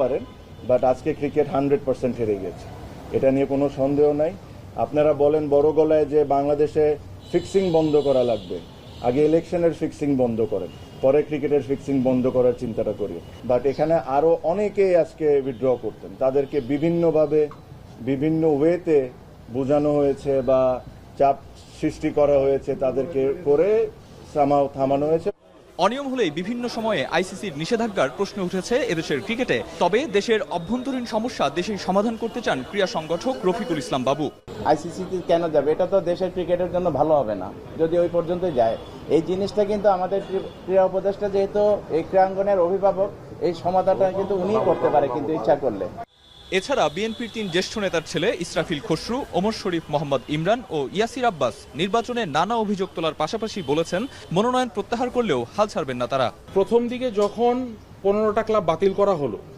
পারেন বাট আজকে cricket hundred percent হেরে গেছে। এটা নিয়ে কোনো সন্দেহ নাই। আপনারা বলেন বড় গলায় যে বাংলাদেশে ফিক্সিং বন্ধ করা লাগবে। আগে ইলেকশনের ফিক্সিং বন্ধ করেন, পরে ক্রিকেটের ফিক্সিং বন্ধ করার চিন্তাটা করি বাট এখানে আরও অনেকেই আজকে উইথড্র করতেন। তাদেরকে বিভিন্নভাবে, বিভিন্ন ওয়েতে বোঝানো হয়েছে বা চাপ সৃষ্টি করা হয়েছে তাদেরকে করে সামাও থামানো হয়েছে। অনিয়ম হলেই বিভিন্ন সময়ে আইসিসির নিষেধাজ্ঞার প্রশ্ন উঠেছে এদেশের ক্রিকেটে। তবে দেশের অভ্যন্তরীণ সমস্যা দেশেই সমাধান করতে চান ক্রীড়া সংগঠক রফিকুল ইসলাম বাবু। আইসিসিতে কেন যাবে? এটা তো দেশের ক্রিকেটের জন্য ভালো হবে না। যদি ওই পর্যন্ত যায়। এই জিনিসটা কিন্তু আমাদের ক্রীড়া উপদেষ্টা যেহেতু এই ক্রীড়াঙ্গনের অভিভাবক, এই সমাধানটা কিন্তু উনিই করতে পারে কিন্তু ইচ্ছা করলে। এছাড়া বিএনপির তিন জ্যেষ্ঠ নেতার ছেলে ইসরাফিল খসরু, ওমর শরীফ মোহাম্মদ ইমরান ও ইয়াসির আব্বাস নির্বাচনে নানা অভিযোগ তোলার পাশাপাশি বলেছেন, মনোনয়ন প্রত্যাহার করলেও হাল ছাড়বেন না তারা। প্রথম দিকে যখন পনেরোটা ক্লাব বাতিল করা হলো